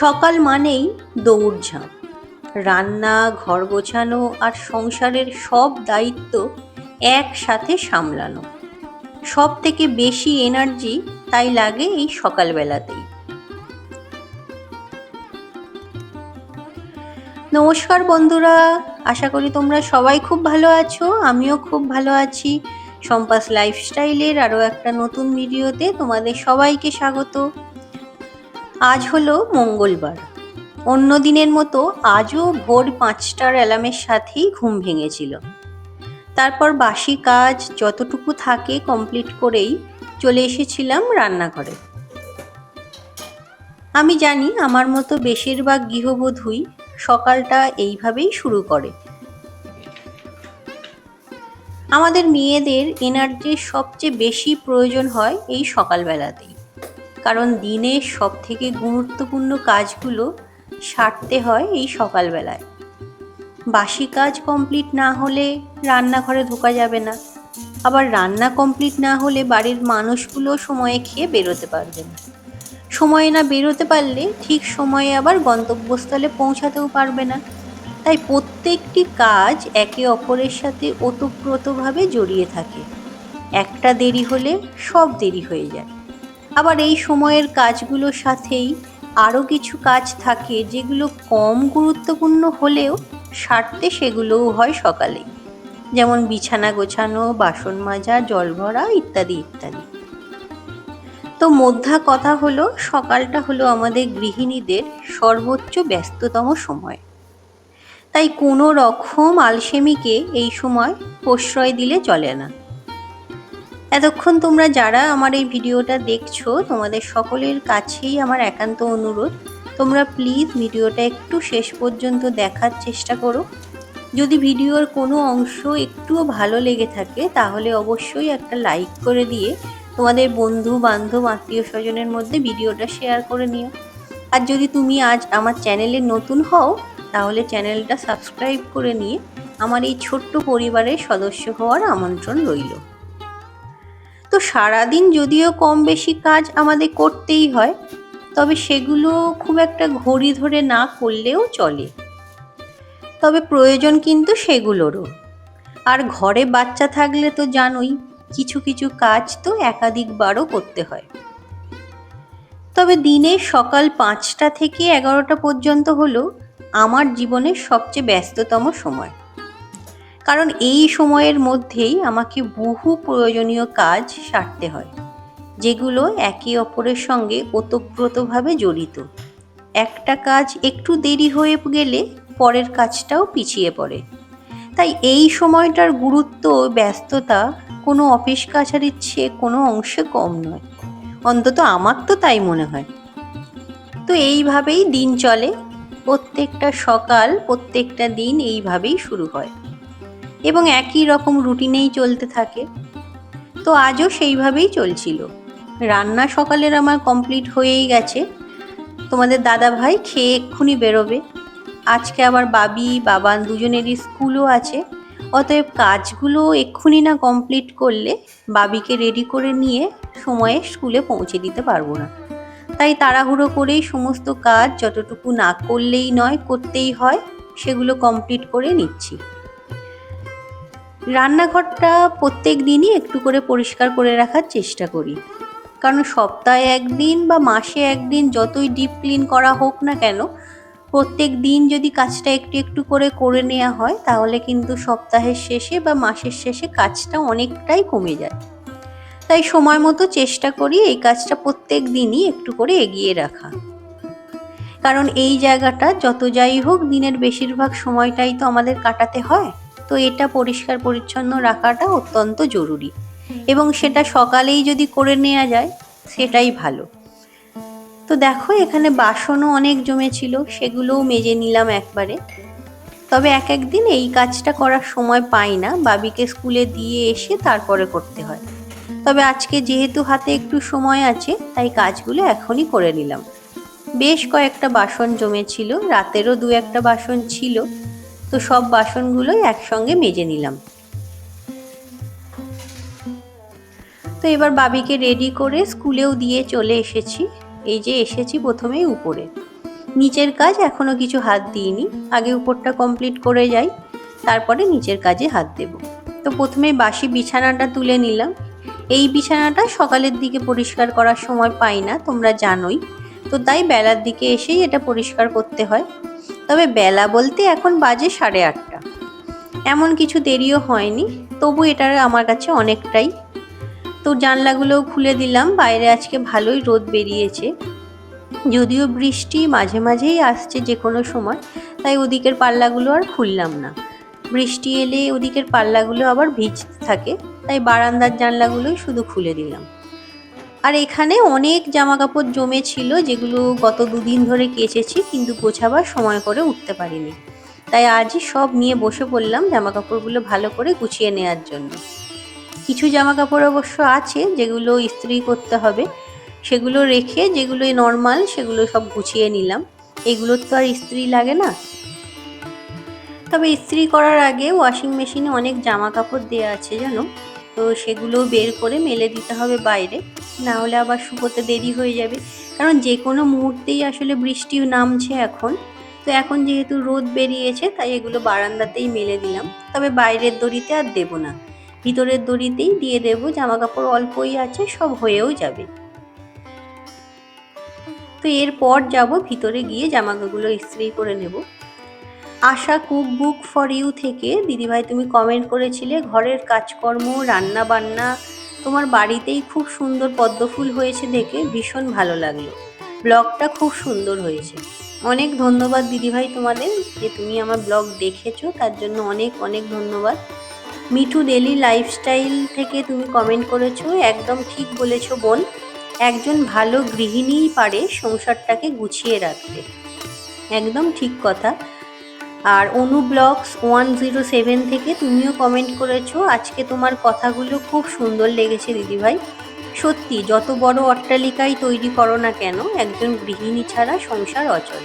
সকাল মানেই দৌড়ঝাঁপ। রান্না, ঘর গোছানো আর সংসারের সব দায়িত্ব একসাথে সামলানো। সব থেকে বেশি এনার্জি তাই লাগে এই সকালবেলাতেই। নমস্কার বন্ধুরা, আশা করি তোমরা সবাই খুব ভালো আছো, আমিও খুব ভালো আছি। সম্পাস লাইফস্টাইলের আরও একটা নতুন ভিডিওতে তোমাদের সবাইকে স্বাগত। আজ হলো মঙ্গলবার। অন্য দিনের মতো আজও ভোর পাঁচটার অ্যালার্মের সাথেই ঘুম ভেঙেছিল। তারপর বাসি কাজ যতটুকু থাকে কমপ্লিট করেই চলে এসেছিলাম রান্নাঘরে। আমি জানি আমার মতো বেশিরভাগ গৃহবধূই সকালটা এইভাবেই শুরু করে। আমাদের মেয়েদের এনার্জির সবচেয়ে বেশি প্রয়োজন হয় এই সকালবেলাতেই। কারণ দিনের সব থেকে গুরুত্বপূর্ণ কাজগুলো সারতে হয় এই সকালবেলায়। বাসি কাজ কমপ্লিট না হলে রান্নাঘরে ঢোকা যাবে না। আবার রান্না কমপ্লিট না হলে বাড়ির মানুষগুলো সময়ে খেয়ে বেরোতে পারবে না। সময়ে না বেরোতে পারলে ঠিক সময়ে আবার গন্তব্যস্থলে পৌঁছাতেও পারবে না। তাই প্রত্যেকটি কাজ একে অপরের সাথে ওতপ্রোতভাবে জড়িয়ে থাকে। একটা দেরি হলে সব দেরি হয়ে যায়। আবার এই সময়ের কাজগুলোর সাথেই আরও কিছু কাজ থাকে যেগুলো কম গুরুত্বপূর্ণ হলেও সারতে সেগুলোও হয় সকালে। যেমন বিছানা গোছানো, বাসন মাজা, জল ভরা ইত্যাদি ইত্যাদি। তো মধ্যা কথা হলো, সকালটা হলো আমাদের গৃহিণীদের সর্বোচ্চ ব্যস্ততম সময়। তাই কোনো রকম আলসেমিকে এই সময় প্রশ্রয় দিলে চলে না। এতক্ষণ তোমরা যারা আমার এই ভিডিওটা দেখছ, তোমাদের সকলের কাছেই আমার একান্ত অনুরোধ। তোমরা প্লিজ ভিডিওটা একটু শেষ পর্যন্ত দেখার চেষ্টা করো। যদি ভিডিওর কোনো অংশ একটুও ভালো লেগে থাকে, তাহলে অবশ্যই একটা লাইক করে দিয়ে তোমাদের বন্ধু বান্ধব আত্মীয় স্বজনের মধ্যে ভিডিওটা শেয়ার করে নিও। আর যদি তুমি আজ আমার চ্যানেলে নতুন হও, তাহলে চ্যানেলটা সাবস্ক্রাইব করে নিয়ে আমার এই ছোট্ট পরিবারের সদস্য হওয়ার আমন্ত্রণ রইল। তো সারাদিন যদিও কম বেশি কাজ আমাদের করতেই হয়, তবে সেগুলো খুব একটা ঘড়ি ধরে না করলেও চলে। তবে প্রয়োজন কিন্তু সেগুলোরও। আর ঘরে বাচ্চা থাকলে তো জানোই, কিছু কিছু কাজ তো একাধিকবারও করতে হয়। তবে দিনে সকাল পাঁচটা থেকে এগারোটা পর্যন্ত হলো আমার জীবনের সবচেয়ে ব্যস্ততম সময়। কারণ এই সময়ের মধ্যেই আমাকে বহু প্রয়োজনীয় কাজ সারতে হয়, যেগুলো একে অপরের সঙ্গে ওতপ্রোতভাবে জড়িত। একটা কাজ একটু দেরি হয়ে গেলে পরের কাজটাও পিছিয়ে পড়ে। তাই এই সময়টার গুরুত্ব, ব্যস্ততা কোনো অফিস কাছারির চেয়ে কোনো অংশে কম নয়। অন্তত আমার তো তাই মনে হয়। তো এইভাবেই দিন চলে। প্রত্যেকটা সকাল, প্রত্যেকটা দিন এইভাবেই শুরু হয়। এবং একই রকম রুটিনেই চলতে থাকে। তো আজও সেইভাবেই চলছিল। রান্না সকালের আমার কমপ্লিট হয়েই গেছে। তোমাদের দাদা ভাই খেয়ে এক্ষুনি বেরোবে। আজকে আবার বাবি, বাবান দুজনেরই স্কুলও আছে। অতএব কাজগুলো এক্ষুনি না কমপ্লিট করলে বাবিকে রেডি করে নিয়ে সময়ে স্কুলে পৌঁছে দিতে পারব না। তাই তাড়াহুড়ো করেই সমস্ত কাজ যতটুকু না করলেই নয়, করতেই হয়, সেগুলো কমপ্লিট করে নিচ্ছি। রান্নাঘরটা প্রত্যেক দিনই একটু করে পরিষ্কার করে রাখার চেষ্টা করি। কারণ সপ্তাহে একদিন বা মাসে একদিন যতই ডিপ ক্লিন করা হোক না কেন, প্রত্যেক দিন যদি কাজটা একটু একটু করে করে নেওয়া হয়, তাহলে কিন্তু সপ্তাহের শেষে বা মাসের শেষে কাজটা অনেকটাই কমে যায়। তাই সময় মতো চেষ্টা করি এই কাজটা প্রত্যেক দিনই একটু করে এগিয়ে রাখা। কারণ এই জায়গাটা যত যাই হোক দিনের বেশিরভাগ সময়টাই তো আমাদের কাটাতে হয়। তো এটা পরিষ্কার পরিচ্ছন্ন রাখাটা অত্যন্ত জরুরি। এবং সেটা সকালেই যদি করে নেওয়া যায় সেটাই ভালো। তো দেখো এখানে বাসনও অনেক জমেছিল সেগুলোও মেজে নিলাম একবারে। তবে এক একদিন এই কাজটা করার সময় পাই না। বাবিকে স্কুলে দিয়ে এসে তারপরে করতে হয়। তবে আজকে যেহেতু হাতে একটু সময় আছে তাই কাজগুলো এখনই করে নিলাম। বেশ কয়েকটা বাসন জমেছিল রাতেরও দু একটা বাসন ছিল। তো সব বাসনগুলোই একসঙ্গে মেজে নিলাম। তো এবার বাবিকে রেডি করে স্কুলেও দিয়ে চলে এসেছি। এই যে এসেছি প্রথমেই উপরে। নিচের কাজ এখনও কিছু হাত দিইনি। আগে উপরটা কমপ্লিট করে যাই, তারপরে নিচের কাজে হাত দেব। তো প্রথমে বাসি বিছানাটা তুলে নিলাম। এই বিছানাটা সকালের দিকে পরিষ্কার করার সময় পাই না, তোমরা জানোই। তো তাই বেলার দিকে এসেই এটা পরিষ্কার করতে হয়। তবে বেলা বলতে এখন বাজে সাড়ে আটটা। এমন কিছু দেরিও হয়নি, তবু এটার আমার কাছে অনেকটাই। তো জানলাগুলোও খুলে দিলাম, বাইরে আজকে ভালোই রোদ বেরিয়েছে। যদিও বৃষ্টি মাঝে মাঝেই আসছে যে কোনো সময়, তাই ওদিকের পাল্লাগুলো আর খুললাম না। বৃষ্টি এলে ওদিকের পাল্লাগুলো আবার ভিজতে থাকে, তাই বারান্দার জানলাগুলোই শুধু খুলে দিলাম। আর এখানে অনেক জামা কাপড় জমে ছিল যেগুলো গত দুদিন ধরে কেচেছি, কিন্তু গোছাবার সময় করে উঠতে পারিনি। তাই আজই সব নিয়ে বসে পড়লাম জামা কাপড়গুলো ভালো করে গুছিয়ে নেওয়ার জন্য। কিছু জামা কাপড় অবশ্য আছে, যেগুলো ইস্ত্রি করতে হবে। সেগুলো রেখে যেগুলো নর্মাল সেগুলো সব গুছিয়ে নিলাম। এগুলোর তো আর ইস্ত্রি লাগে না। তবে ইস্ত্রি করার আগে ওয়াশিং মেশিনে অনেক জামা কাপড় দেওয়া আছে, জানো? তো সেগুলো বের করে মেলে দিতে হবে বাইরে। না হলে আবার শুকোতে দেরি হয়ে যাবে। কারণ যে কোনো মুহূর্তেই আসলে বৃষ্টি নামছে এখন। তো এখন যেহেতু রোদ বেরিয়েছে, তাই এগুলো বারান্দাতেই মেলে দিলাম। তবে বাইরের দড়িতে আর দেবো না। ভিতরের দড়িতেই দিয়ে দেবো। জামা কাপড় অল্পই আছে, সব হয়েও যাবে। তো এরপর যাব ভিতরে গিয়ে জামাকাগুলো ইস্ত্রি করে নেব। Asha cook book for you থেকে, দিদিভাই তুমি কমেন্ট করেছিলে, ঘরের কাজকর্ম রান্না বান্না তোমার বাড়িতেই খুব সুন্দর পদ্মফুল হয়েছে দেখে ভীষণ ভালো লাগল। ব্লগটা খুব সুন্দর হয়েছে। অনেক ধন্যবাদ দিদিভাই তোমাদের যে তুমি আমার ব্লগ দেখেছ, তার জন্য অনেক অনেক ধন্যবাদ। মিঠু ডেলি লাইফস্টাইল থেকে তুমি কমেন্ট করেছ, একদম ঠিক বলেছ বোন। একজন ভালো গৃহিণীই পারে সংসারটাকে গুছিয়ে রাখতে। একদম ঠিক কথা। আর Anu blogs one zero seven থেকে তুমিও কমেন্ট করেছ, আজকে তোমার কথাগুলো খুব সুন্দর লেগেছে দিদিভাই। সত্যি, যত বড় অট্টালিকাই তৈরি করো না কেন, একজন গৃহিণী ছাড়া সংসার অচল।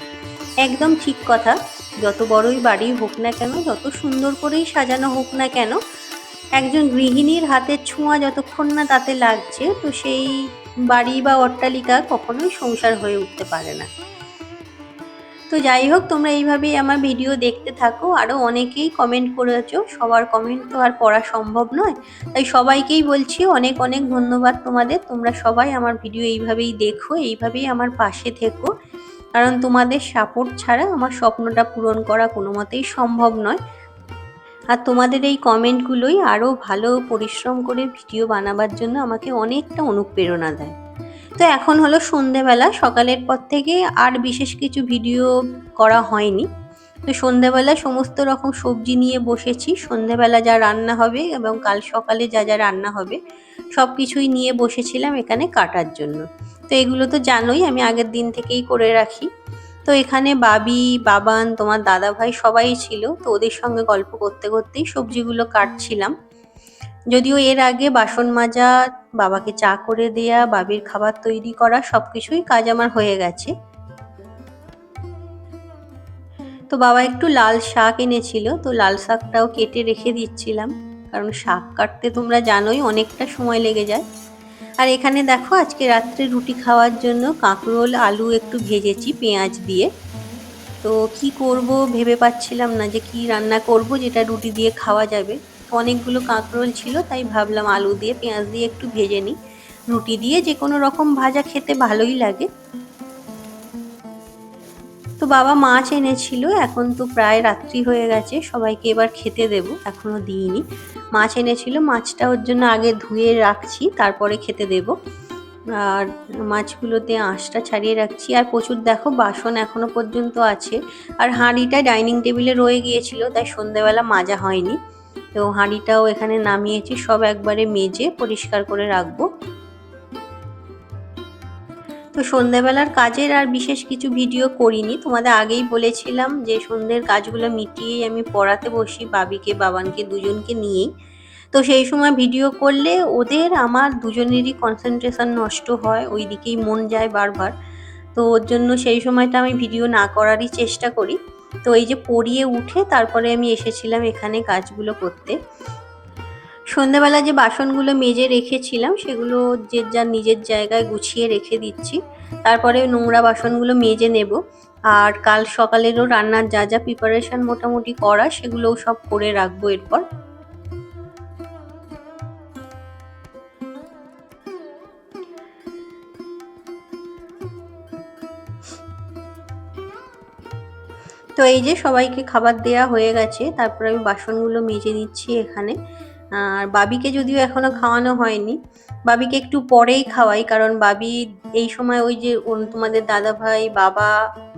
একদম ঠিক কথা, যত বড়ই বাড়ি হোক না কেন, যত সুন্দর করেই সাজানো হোক না কেন, একজন গৃহিণীর হাতের ছোঁয়া যতক্ষণ না তাতে লাগছে, তো সেই বাড়ি বা অট্টালিকা কখনোই সংসার হয়ে উঠতে পারে না। তো যাই হোক, তোমরা এইভাবেই আমার ভিডিও দেখতে থাকো। আরও অনেকেই কমেন্ট করেছ। সবার কমেন্ট তো আর পড়া সম্ভব নয়। তাই সবাইকেই বলছি, অনেক অনেক ধন্যবাদ তোমাদের। তোমরা সবাই আমার ভিডিও এইভাবেই দেখো, এইভাবেই আমার পাশে থেকো। কারণ তোমাদের সাপোর্ট ছাড়া আমার স্বপ্নটা পূরণ করা কোনো মতেই সম্ভব নয়। আর তোমাদের এই কমেন্টগুলোই আরও ভালো পরিশ্রম করে ভিডিও বানাবার জন্য আমাকে অনেকটা অনুপ্রেরণা দেয়। তো এখন হলো সন্ধেবেলা। সকালের পর থেকে আর বিশেষ কিছু ভিডিও করা হয়নি। তো সন্ধেবেলা সমস্ত রকম সবজি নিয়ে বসেছি। সন্ধেবেলা যা রান্না হবে এবং কাল সকালে যা যা রান্না হবে, সব কিছুই নিয়ে বসেছিলাম এখানে কাটার জন্য। তো এগুলো তো জানোই, আমি আগের দিন থেকেই করে রাখি। তো এখানে বাবি, বাবান, তোমার দাদা ভাই সবাই ছিল। তো ওদের সঙ্গে গল্প করতে করতেই সবজিগুলো কাটছিলাম। যদিও এর আগে বাসন মাজা বাবাকে চা করে দেয়া, বাবির খাবার তৈরি করা সব কিছুই কাজ আমার হয়ে গেছে। তো বাবা একটু লাল শাক এনেছিল, তো লাল শাকটাও কেটে রেখে দিচ্ছিলাম। কারণ শাক কাটতে তোমরা জানোই অনেকটা সময় লেগে যায়। আর এখানে দেখো, আজকে রাত্রে রুটি খাওয়ার জন্য কাঁকরোল, আলু একটু ভেজেছি পেঁয়াজ দিয়ে। তো কি করব ভেবে পাচ্ছিলাম না যে কি রান্না করব, যেটা রুটি দিয়ে খাওয়া যাবে। অনেকগুলো কাঁকরোল ছিল, তাই ভাবলাম আলু দিয়ে, পেঁয়াজ দিয়ে একটু ভেজে নিই। রুটি দিয়ে যে কোনো রকম ভাজা খেতে ভালোই লাগে। তো বাবা মাছ এনেছিল, এখন তো প্রায় রাত্রি হয়ে গেছে, সবাইকে এবার খেতে দেব এখনও দিইনি। মাছ এনেছিল, মাছটা ওর জন্য আগে ধুয়ে রাখছি, তারপরে খেতে দেব। আর মাছগুলোতে আঁশটা ছাড়িয়ে রাখছি, আর প্রচুর দেখো বাসন এখনও পর্যন্ত আছে। আর হাঁড়িটা ডাইনিং টেবিলে রয়ে গিয়েছিল, তাই সন্ধেবেলা মাজা হয়নি। তো হাঁড়িটাও এখানে নামিয়েছি, সব একবারে মেজে পরিষ্কার করে রাখব। তো সন্ধ্যাবেলার কাজের আর বিশেষ কিছু ভিডিও করিনি। তোমাদের আগেই বলেছিলাম যে সন্ধ্যের কাজগুলো মিটিয়েই আমি পড়াতে বসি বাবিকে, বাবানকে, দুজনকে নিয়েই। তো সেই সময় ভিডিও করলে ওদের আমার দুজনেরই কনসেন্ট্রেশন নষ্ট হয় ওই দিকেই মন যায় বারবার। তো ওর জন্য সেই সময়টা আমি ভিডিও না করারই চেষ্টা করি। তো এই যে পড়িয়ে উঠে তারপরে আমি এসেছিলাম এখানে কাজগুলো করতে। সন্ধ্যাবেলা যে বাসনগুলো মেজে রেখেছিলাম সেগুলো যে যার নিজের জায়গায় গুছিয়ে রেখে দিচ্ছি, তারপরে নোংরা বাসনগুলো মেজে নেব। আর কাল সকালেরও রান্নার যা যা প্রিপারেশন মোটামুটি করা সেগুলোও সব করে রাখব এরপর। এই যে সবাইকে খাবার দেয়া হয়ে গেছে, তারপর আমি বাসনগুলো মেজে নিচ্ছি এখানে। আর বাবিকে যদিও এখনও খাওয়ানো হয়নি, বাবিকে একটু পরেই খাওয়াই, কারণ বাবি এই সময় ওই যে তোমাদের দাদা ভাই বাবা,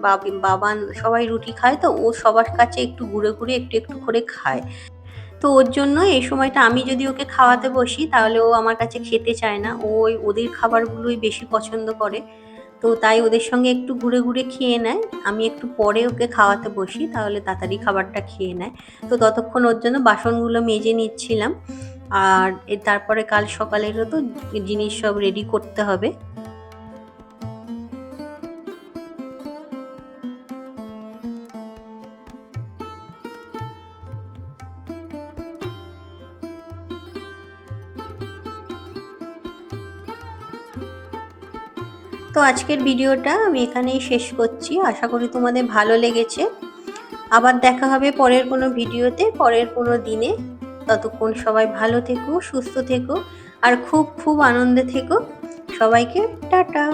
বাবি বাবান সবাই রুটি খায়, তো ও সবার কাছে একটু ঘুরে ঘুরে একটু একটু করে খায়। তো ওর জন্য এই সময়টা আমি যদি ওকে খাওয়াতে বসি, তাহলে ও আমার কাছে খেতে চায় না, ও ওই ওদের খাবারগুলোই বেশি পছন্দ করে। তো তাই ওদের সঙ্গে একটু ঘুরে ঘুরে খেয়ে নেয়। আমি একটু পরে ওকে খাওয়াতে বসি, তাহলে তাড়াতাড়ি খাবারটা খেয়ে নেয়। তো ততক্ষণ ওর জন্য বাসনগুলো মেজে নিচ্ছিলাম। আর তারপরে কাল সকালেরও তো, জিনিস সব রেডি করতে হবে। তো আজকের ভিডিওটা আমি এখানেই শেষ করছি। আশা করি তোমাদের ভালো লেগেছে। আবার দেখা হবে পরের কোনো ভিডিওতে, পরের কোনো দিনে। ততক্ষণ সবাই ভালো থেকো, সুস্থ থেকো, আর খুব খুব আনন্দে থেকো। সবাইকে টাটা।